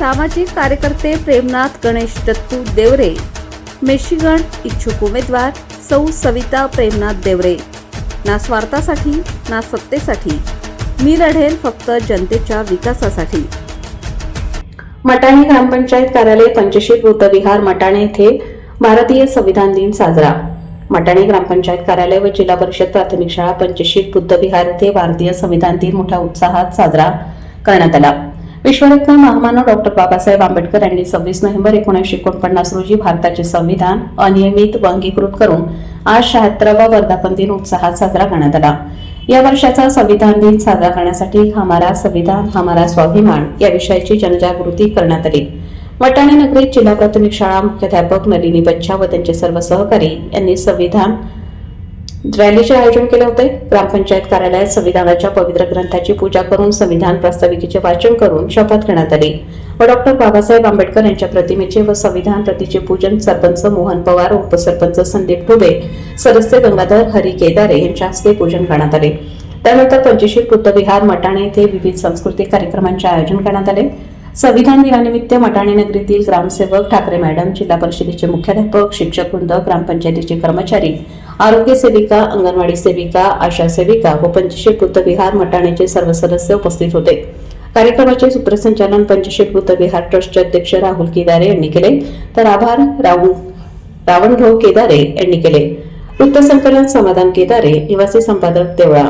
सामाजिक कार्यकर्ते प्रेमनाथ गणेश दत्तू देवरे. मेशिगण इच्छुक उमेदवार सौ सविता प्रेमनाथ देवरे. ना स्वार्थासाठी ना सत्तेसाठी. मी लढेल फक्त जनतेच्या विकासासाठी. मटाणे ग्रामपंचायत कार्यालय पंचशील बुद्धविहार मटाणे येथे भारतीय संविधान दिन साजरा. मटाणे ग्रामपंचायत कार्यालय व जिल्हा परिषद प्राथमिक शाळा पंचशील बुद्धविहार येथे भारतीय संविधान दिन मोठ्या उत्साहात साजरा करण्यात आला. विश्वरत्न महामानव डॉक्टर बाबासाहेब आंबेडकर यांनी सव्वीस नोव्हेंबर एकोणीसशे एकोणपन्नास रोजी भारताचे संविधान अनियमित व करून आज शहात्तरावा वर्धापन दिन उत्साहात साजरा करण्यात आला. या वर्षाचा संविधान दिन साजरा करण्यासाठी हमारा संविधान हमारा स्वाभिमान या विषयाची जनजागृती करण्यात आली. वटाणे नगरीत जिल्हा प्राथमिक शाळा मुख्याध्यापक नलिनी बच्चा व त्यांचे सर्व सहकारी यांनी संविधान रॅलीचे आयोजन केले होते ग्रामपंचायत कार्यालयात संविधानाच्या पवित्र ग्रंथाची पूजा करून संविधान प्रास्ताविकेचे वाचन करून शपथ घेण्यात आली. व डॉक्टर बाबासाहेब आंबेडकर यांच्या प्रतिमेचे व संविधान प्रतीचे पूजन सरपंच मोहन पवार उपसरपंच संदीप डुबे सदस्य गंगाधर हरी केदारे यांच्या हस्ते पूजन करण्यात आले. त्यानंतर पंचशील बुद्धविहार मटाणे येथे विविध सांस्कृतिक कार्यक्रमांचे आयोजन करण्यात आले. संविधान दिनानिमित्त मटाणे नगरीतील ग्रामसेवक ठाकरे मॅडम जिल्हा परिषदेचे मुख्याध्यापक शिक्षक वृंद ग्रामपंचायतीचे कर्मचारी आरोग्य सेविका अंगणवाडी सेविका आशा सेविका व पंचशील बुद्धविहार मटाणेचे सर्व सदस्य उपस्थित होते. कार्यक्रमाचे सूत्रसंचालन पंचशील बुद्धविहार ट्रस्टचे अध्यक्ष राहुल केदारे यांनी केले. तर आभार राहुल रावणभाऊ केदारे यांनी केले. वृत्तसंकलन समाधान केदारे निवासी संपादक देवळा.